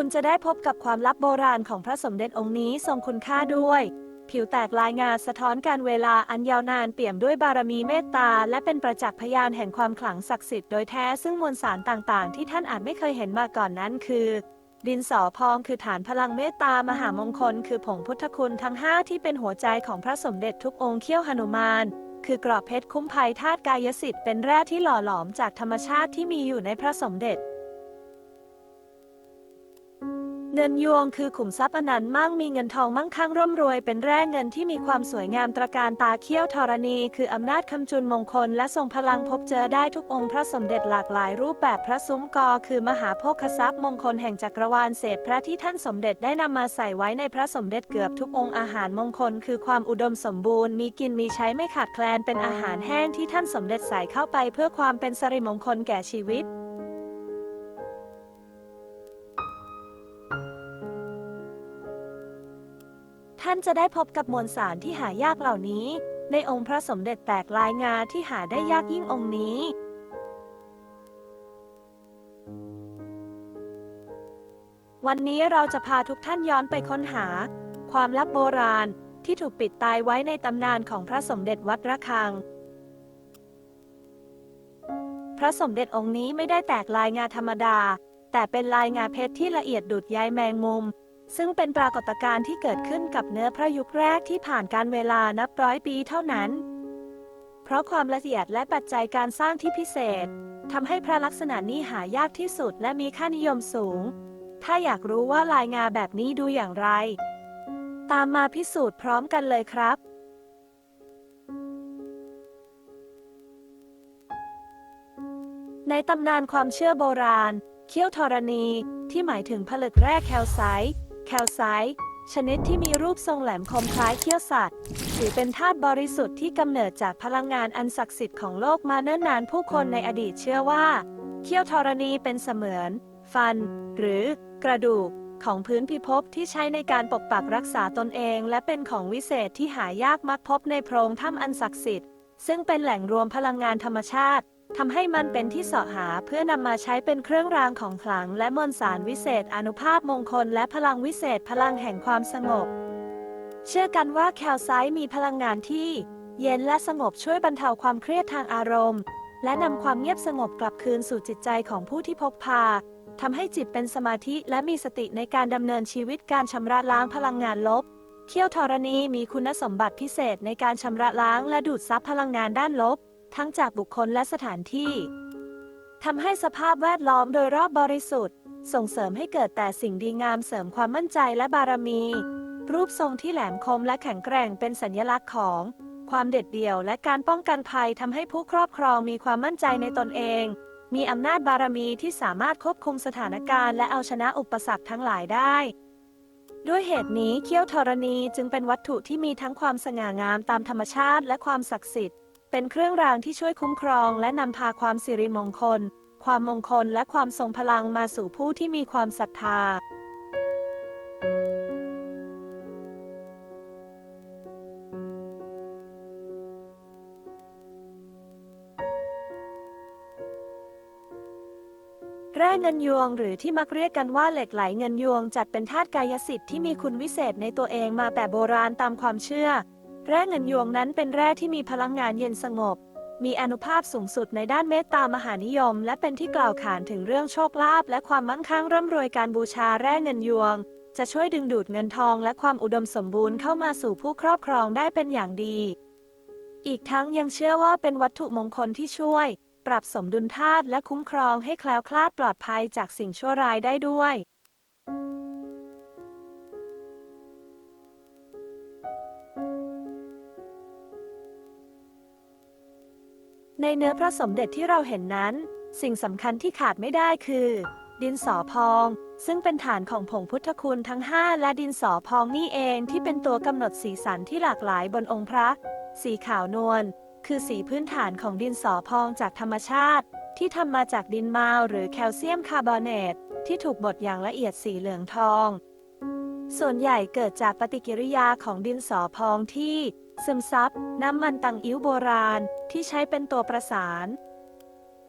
คุณจะได้พบกับความลับโบราณของพระสมเด็จองค์นี้ทรงคุณค่าด้วย ผิวแตกลายงาสะท้อนการเวลาอันยาวนานเปี่ยมด้วยบารมีเมตตา และเป็นประจักษ์พยานแห่งความขลังศักดิ์สิทธิ์โดยแท้ซึ่งมวลสารต่างๆ ที่ท่านอาจไม่เคยเห็นมาก่อนนั้นคือดินสอพองคือฐานพลังเมตตามหามงคล คือผงพุทธคุณทั้ง 5 ที่เป็นหัวใจของพระสมเด็จทุกองค์เขี้ยวหนุมาน คือกรอบเพชรคุ้มภัยธาตุกายสิทธิ์เป็นแร่ที่หล่อหลอมจากธรรมชาติที่มีอยู่ในพระสมเด็จ เงินยวงคือขุมทรัพย์อนันต์มั่งมีเงินทองมั่งคั่งร่ำรวยเป็นแร่เงินที่มีความสวยงามตระการตาเขี้ยวธรณี คืออำนาจคำจุนมงคล และทรงพลังพบเจอได้ทุกองค์พระสมเด็จหลากหลายรูปแบบพระซุ้มกอ คือมหาโภคทรัพย์มงคลแห่งจักรวาลเศษพระที่ท่านสมเด็จได้นำมาใส่ไว้ในพระสมเด็จเกือบทุกองค์อาหารมงคล คือความอุดมสมบูรณ์มีกินมีใช้ไม่ขาดแคลนเป็นอาหารแห้งที่ท่านสมเด็จใส่เข้าไป เพื่อความเป็นสิริมงคลแก่ชีวิตานจะได้พบกับมวลสารที่หายากเหล่านี้ ในองค์พระสมเด็จแตกลายงาที่หาได้ยากยิ่งองค์นี้ วันนี้เราจะพาทุกท่านย้อนไปค้นหา ความลับโบราณที่ถูกปิดตายไว้ในตำนานของพระสมเด็จวัดระฆัง พระสมเด็จองค์นี้ไม่ได้แตกลายงาธรรมดา แต่เป็นลายงาเพชรที่ละเอียดดุดใยแมงมุม ซึ่งเป็นปรากฏการณ์ที่เกิดขึ้นกับเนื้อพระยุคแรกที่ผ่านการเวลานับร้อยปีเท่านั้น เพราะความละเอียดและปัจจัยการสร้างที่พิเศษทำให้พระลักษณะนี้หายากที่สุดและมีค่านิยมสูง ถ้าอยากรู้ว่าลายงาแบบนี้ดูอย่างไร ตามมาพิสูจน์พร้อมกันเลยครับในตำนานความเชื่อโบราณ เขี้ยวธรณี ที่หมายถึงผลึกแร่แคลไซต์ แคลไซต์ชนิดที่มีรูปทรงแหลมคมคล้ายเขี้ยวสัตว์ ถือเป็นธาตุบริสุทธิ์ที่กำเนิดจากพลังงานอันศักดิ์สิทธิ์ของโลกมาเนิ่นนานผู้คนในอดีตเชื่อว่า เขี้ยวธรณีเป็นเสมือน ฟัน หรือกระดูกของพื้นพิภพที่ใช้ในการปกปักรักษาตนเอง และเป็นของวิเศษที่หายากมักพบในโพรงถ้ำอันศักดิ์สิทธิ์ ซึ่งเป็นแหล่งรวมพลังงานธรรมชาติ ทำให้มันเป็นที่เสาะหาเพื่อนำมาใช้เป็นเครื่องรางของขลัง และมวลสารวิเศษ อนุภาพมงคล และพลังวิเศษ พลังแห่งความสงบ เชื่อกันว่าแคลไซต์มีพลังงานที่ เย็นและสงบช่วยบรรเทาความเครียดทางอารมณ์ และนำความเงียบสงบกลับคืนสู่จิตใจของผู้ที่พกพาทำให้จิตเป็นสมาธิและมีสติในการดำเนินชีวิตการชำระล้างพลังงานลบ เขี้ยวธรณีมีคุณสมบัติพิเศษในการชำระล้างและดูดซับพลังงานด้านลบ ทั้งจากบุคคลและสถานที่ทำให้สภาพแวดล้อมโดยรอบบริสุทธิ์ ส่งเสริมให้เกิดแต่สิ่งดีงามเสริมความมั่นใจและบารมี รูปทรงที่แหลมคมและแข็งแกร่งเป็นสัญลักษณ์ของ ความเด็ดเดี่ยวและการป้องกันภัยทำให้ผู้ครอบครองมีความมั่นใจในตนเอง มีอำนาจบารมีที่สามารถควบคุมสถานการณ์และเอาชนะอุปสรรคทั้งหลายได้ ด้วยเหตุนี้เขี้ยวธรณีจึงเป็นวัตถุที่มีทั้งความสง่างามตามธรรมชาติและความศักดิ์สิทธิ์ เป็นเครื่องรางที่ช่วยคุ้มครองและนำพาความสิริมงคล ความมงคลและความทรงพลังมาสู่ผู้ที่มีความศรัทธา แร่เงินยวงหรือที่มักเรียกกันว่าเหล็กไหลเงินยวงจัดเป็นธาตุกายสิทธิ์ที่มีคุณวิเศษในตัวเองมาแต่โบราณตามความเชื่อ แร่เงินยวงนั้นเป็นแร่ที่มีพลังงานเย็นสงบ มีอนุภาพสูงสุดในด้านเมตตามหานิยม และเป็นที่กล่าวขานถึงเรื่องโชคลาภและความมั่งคั่งร่ำรวยการบูชาแร่เงินยวง จะช่วยดึงดูดเงินทองและความอุดมสมบูรณ์เข้ามาสู่ผู้ครอบครองได้เป็นอย่างดี อีกทั้งยังเชื่อว่าเป็นวัตถุมงคลที่ช่วย ปรับสมดุลธาตุและคุ้มครองให้แคล้วคลาดปลอดภัยจากสิ่งชั่วร้ายได้ด้วย ในเนื้อพระสมเด็จที่เราเห็นนั้น สิ่งสำคัญที่ขาดไม่ได้คือ ดินสอพอง ซึ่งเป็นฐานของผงพุทธคุณทั้ง 5 และดินสอพองนี่เองที่เป็นตัวกำหนดสีสันที่หลากหลายบนองค์พระ สีขาวนวลคือสีพื้นฐานของดินสอพองจากธรรมชาติ ที่ทำมาจากดินมาวหรือแคลเซียมคาร์บอเนตที่ถูกบดอย่างละเอียดสีเหลืองทอง ส่วนใหญ่เกิดจากปฏิกิริยาของดินสอพองที่ ซึมซับน้ำมันตังอิ้วโบราณ ที่ใช้เป็นตัวประสาน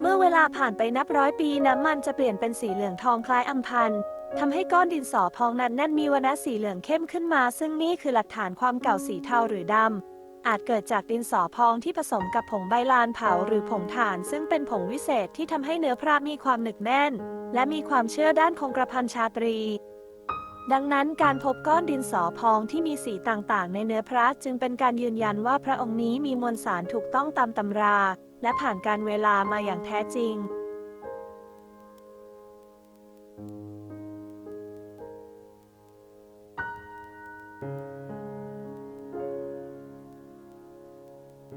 เมื่อเวลาผ่านไปนับร้อยปีน้ำมันจะเปลี่ยนเป็นสีเหลืองทองคล้ายอัมพันธ์ทำให้ก้อนดินสอพองนั้นแน่นมีวรณะสีเหลืองเข้มขึ้นมา ซึ่งนี่คือหลักฐานความเก่าสีเทาหรือดำอาจเกิดจากดินสอพองที่ผสมกับผงใบลานเผาหรือผงถ่าน ซึ่งเป็นผงวิเศษที่ทำให้เนื้อพระมีความหนึกแน่น และมีความเชื่อด้านคงกระพันชาตรี ดังนั้นการพบก้อนดินสอพองที่มีสีต่างๆ ในเนื้อพระจึงเป็นการยืนยันว่าพระองค์นี้มีมวลสารถูกต้องตามตำรา และผ่านการเวลามาอย่างแท้จริง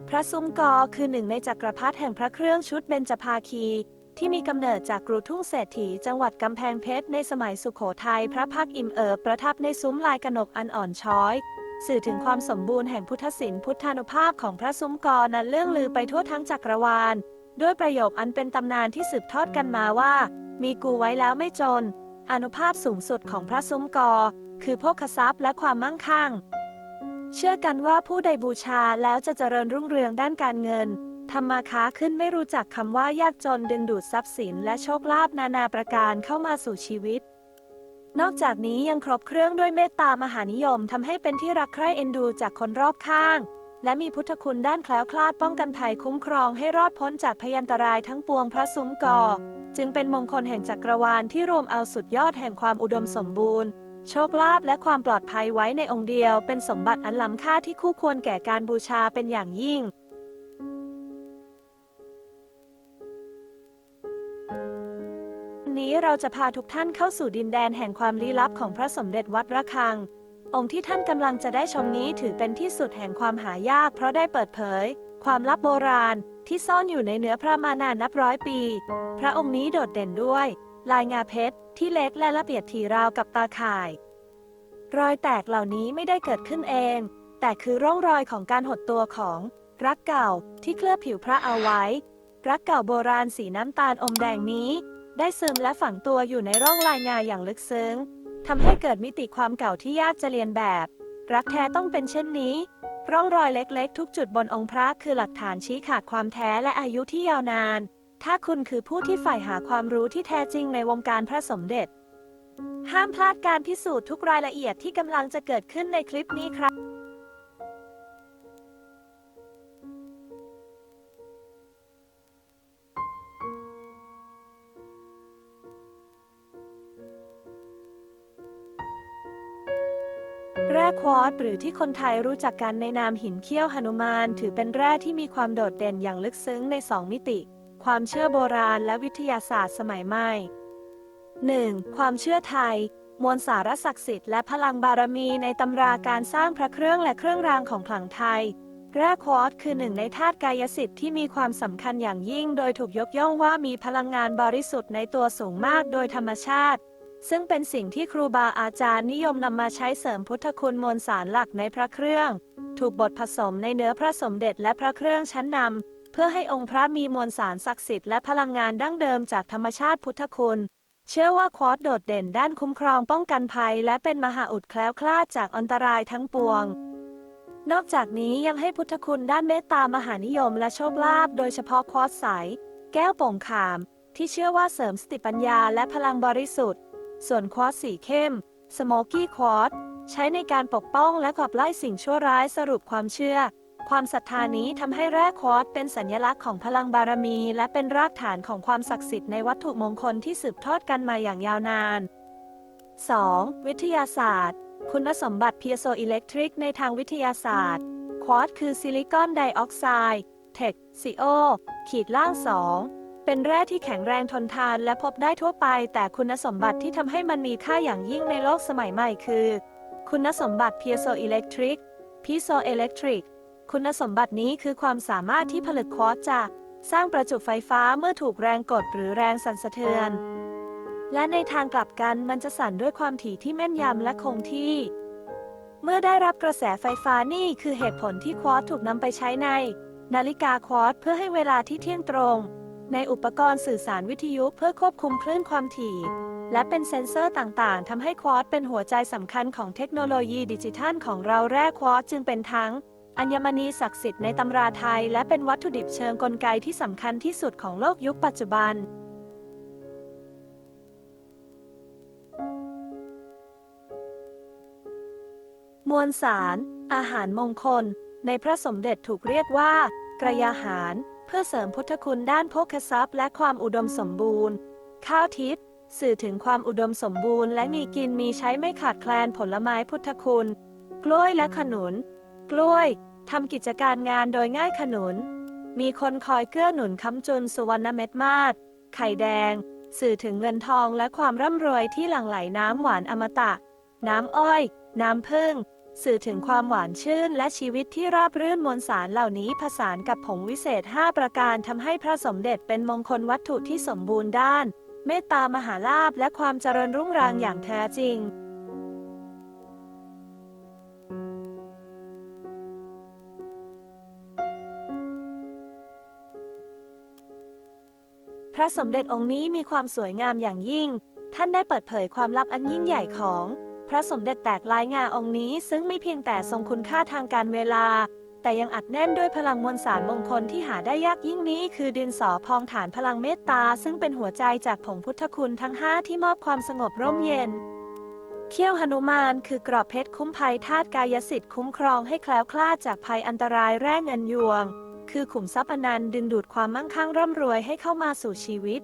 พระซุ้มกอคือหนึ่งในจักรพรรดิแห่งพระเครื่องชุดเบญจภาคี ที่มีกำเนิดจากกรุทุ่งเศรษฐีจังหวัดกำแพงเพชรในสมัยสุขโขทัยพระพักตร์อิมเอิบประทับในซุ้มลายกนกอันอ่อนช้อย สื่อถึงความสมบูรณ์แห่งพุทธศิลป์พุทธานุภาพของพระซุ้มกอนั้นเรื่องลือไปทั่วทั้งจักรวาล ด้วยประโยคอันเป็นตำนานที่สืบทอดกันมาว่า มีกูไว้แล้วไม่จนอานุภาพสูงสุดของพระซุ้มกอ คือโภคทรัพย์และความมั่งคั่ง เชื่อกันว่าผู้ใดบูชาแล้วจะเจริญรุ่งเรืองด้านการเงิน ทำมาค้าขึ้นไม่รู้จักคำว่ายากจนดึงดูดทรัพย์สินและโชคลาภนานาประการเข้ามาสู่ชีวิต นอกจากนี้ยังครบเครื่องด้วยเมตตามหานิยมทำให้เป็นที่รักใคร่เอ็นดูจากคนรอบข้าง และมีพุทธคุณด้านแคล้วคลาดป้องกันภัยคุ้มครองให้รอดพ้นจากพยันตรายทั้งปวงพระซุ้มกอจึงเป็นมงคลแห่งจักรวาลที่รวมเอาสุดยอดแห่งความอุดมสมบูรณ์โชคลาภและความปลอดภัยไว้ในองค์เดียว เป็นสมบัติอันล้ำค่าที่คู่ควรแก่การบูชาเป็นอย่างยิ่ง นนี้เราจะพาทุกท่านเข้าสู่ดินแดนแห่งความลี้ลับของพระสมเด็จวัดระฆัง องค์ที่ท่านกำลังจะได้ชมนี้ถือเป็นที่สุดแห่งความหายาก เพราะได้เปิดเผย ความลับโบราณ ที่ซ่อนอยู่ในเนื้อพระมานานนับร้อยปี พระองค์นี้โดดเด่นด้วย ลายงาเพชรที่เล็กและละเอียดถี่ราวกับตาข่าย รอยแตกเหล่านี้ไม่ได้เกิดขึ้นเอง แต่คือร่องรอยของการหดตัวของ รักเก่าที่เคลือบผิวพระเอาไว้ รักเก่าโบราณสีน้ำตาลอมแดงนี้ ได้ซึมและฝังตัวอยู่ในร่องลายงาอย่างลึกซึ้งทำให้เกิดมิติความเก่าที่ยากจะเรียนแบบ รักแท้ต้องเป็นเช่นนี้ ร่องรอยเล็กๆ ทุกจุดบนองค์พระคือหลักฐานชี้ขาดความแท้และอายุที่ยาวนาน ถ้าคุณคือผู้ที่ใฝ่หาความรู้ที่แท้จริงในวงการพระสมเด็จ ห้ามพลาดการพิสูจน์ทุกรายละเอียดที่กำลังจะเกิดขึ้นในคลิปนี้ครับ ควอตหรือที่คนไทยรู้จักกันในนามหินเขี้ยวหนุมาน ถือเป็นแร่ที่มีความโดดเด่นอย่างลึกซึ้งในสองมิติ ความเชื่อโบราณและวิทยาศาสตร์สมัยใหม่ 1. ความเชื่อไทย มวลสารศักดิ์สิทธิ์และพลังบารมีในตำราการสร้างพระเครื่องและเครื่องรางของขลังไทย แร่ควอตคือหนึ่งในธาตุกายสิทธิ์ที่มีความสำคัญอย่างยิ่ง โดยถูกยกย่องว่ามีพลังงานบริสุทธิ์ในตัวสูงมากโดยธรรมชาติ ซึ่งเป็นสิ่งที่ครูบาอาจารย์นิยมนำมาใช้เสริมพุทธคุณมวลสารหลักในพระเครื่อง ถูกบดผสมในเนื้อพระสมเด็จและพระเครื่องชั้นนำเพื่อให้องค์พระมีมวลสารศักดิ์สิทธิ์และพลังงานดั้งเดิมจากธรรมชาติพุทธคุณ เชื่อว่าควอตโดดเด่นด้านคุ้มครองป้องกันภัย และเป็นมหาอุดแคล้วคลาดจากอันตรายทั้งปวงนอกจากนี้ยังให้พุทธคุณด้านเมตตามหานิยมและโชคลาภโดยเฉพาะควอตซ์ใส แก้วโป่งขาม ที่เชื่อว่าเสริมสติปัญญาและพลังบริสุทธิ์ ส่วนควอตสีเข้มสโมกี้ควอตซ์ใช้ในการปกป้องและขับไล่สิ่งชั่วร้ายสรุปความเชื่อ ความศรัทธานี้ทำให้แร่ควอตเป็นสัญลักษณ์ของพลังบารมี และเป็นรากฐานของความศักดิ์สิทธิ์ในวัตถุมงคลที่สืบทอดกันมาอย่างยาวนาน 2. วิทยาศาสตร์ คุณสมบัติเพียโซอิเล็กทริกในทางวิทยาศาสตร์ ควอตคือซิลิคอนไดออกไซด์เทคซีโอขีดล่าง 2 เป็นแร่ที่แข็งแรงทนทานและพบได้ทั่วไป แต่คุณสมบัติที่ทำให้มันมีค่าอย่างยิ่งในโลกสมัยใหม่คือ คุณสมบัติเพียโซอิเล็กทริกพีโซอิเล็กทริกคุณสมบัตินี้คือความสามารถที่ผลึกควอตซ์จะสร้างประจุไฟฟ้าเมื่อถูกแรงกดหรือแรงสั่นสะเทือน และในทางกลับกันมันจะสั่นด้วยความถี่ที่แม่นยำและคงที่ เมื่อได้รับกระแสไฟฟ้านี่คือเหตุผลที่ควอตซ์ถูกนำไปใช้ใน นาฬิกาควอตซ์เพื่อให้เวลาที่เที่ยงตรง ในอุปกรณ์สื่อสารวิทยุเพื่อควบคุมคลื่นความถี่ และเป็นเซ็นเซอร์ต่างๆทำให้ควอตเป็นหัวใจสำคัญของเทคโนโลยีดิจิทัลของเราแร่ควอตจึงเป็นทั้ง อัญมณีศักดิ์สิทธิ์ในตำราไทย และเป็นวัตถุดิบเชิงกลไกที่สำคัญที่สุดของโลกยุคปัจจุบันมวลสาร อาหารมงคล ในพระสมเด็จถูกเรียกว่า กระยาหาร พื่อเสริมพุทธคุณด้านโภคทรัพย์และความอุดมสมบูรณ์ ข้าวทิพย์สื่อถึงความอุดมสมบูรณ์และมีกินมีใช้ไม่ขาดแคลนผลไม้พุทธคุณ กล้วยและขนุน กล้วยทำกิจการงานโดยง่ายขนุน มีคนคอยเกื้อหนุนค้ำจุนสุวรรณเม็ดมาศไข่แดง สื่อถึงเงินทองและความร่ำรวยที่หลั่งไหลน้ำหวานอมตะ น้ำอ้อย น้ำผึ้ง สื่อถึงความหวานชื่นและชีวิตที่ราบรื่นมวลสารเหล่านี้ผสานกับผงวิเศษ 5 ประการทำให้พระสมเด็จเป็นมงคลวัตถุที่สมบูรณ์ด้าน เมตตามหาลาภและความเจริญรุ่งเรืองอย่างแท้จริงพระสมเด็จองค์นี้มีความสวยงามอย่างยิ่ง ท่านได้เปิดเผยความลับอันยิ่งใหญ่ของ พระสมเด็จแตกลายงาองค์นี้ซึ่งไม่เพียงแต่ทรงคุณค่าทางการเวลา แต่ยังอัดแน่นด้วยพลังมวลสารมงคลที่หาได้ยากยิ่งนี้คือดินสอพองฐานพลังเมตตา ซึ่งเป็นหัวใจจากผงพุทธคุณทั้ง 5 ที่มอบความสงบร่มเย็นเขี้ยวหนุมานคือกรอบเพชรคุ้มภัยธาตุกายสิทธิ์คุ้มครองให้แคล้วคลาดจากภัยอันตรายแร่เงินยวง คือขุมทรัพย์อนันต์ดึงดูดความมั่งคั่งร่ำรวยให้เข้ามาสู่ชีวิต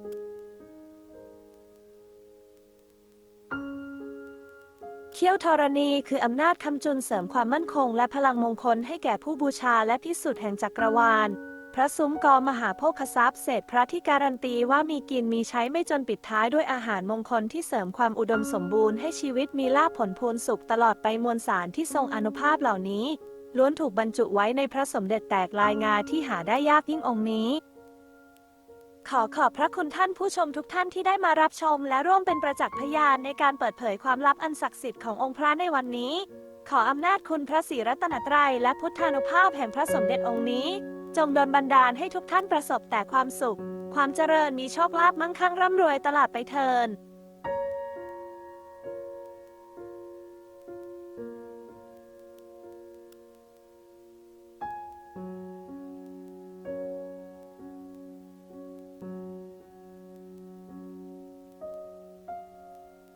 เขี้ยวธรณี คืออำนาจคำจุนเสริมความมั่นคง และพลังมงคลให้แก่ผู้บูชาและพิสุทธิ์แห่งจักรวาล พระซุ้มกอมหาโภคทรัพย์เศษพระที่การันตีว่ามีกินมีใช้ไม่จนปิดท้ายด้วยอาหารมงคลที่เสริมความอุดมสมบูรณ์ให้ชีวิตมีลาภผลพูนสุขตลอดไปมวลสารที่ทรงอนุภาพเหล่านี้ล้วนถูกบรรจุไว้ในพระสมเด็จแตกลายงาที่หาได้ยากยิ่งองค์นี้ ขอขอบพระคุณท่านผู้ชมทุกท่านที่ได้มารับชม และร่วมเป็นประจักษ์พยานในการเปิดเผยความลับอันศักดิ์สิทธิ์ขององค์พระในวันนี้ ขออำนาจคุณพระศรีรัตนตรัยและพุทธานุภาพแห่งพระสมเด็จองค์นี้ จงดลบันดาลให้ทุกท่านประสบแต่ความสุข ความเจริญมีโชคลาภมั่งคั่งร่ำรวยตลอดไปเทิน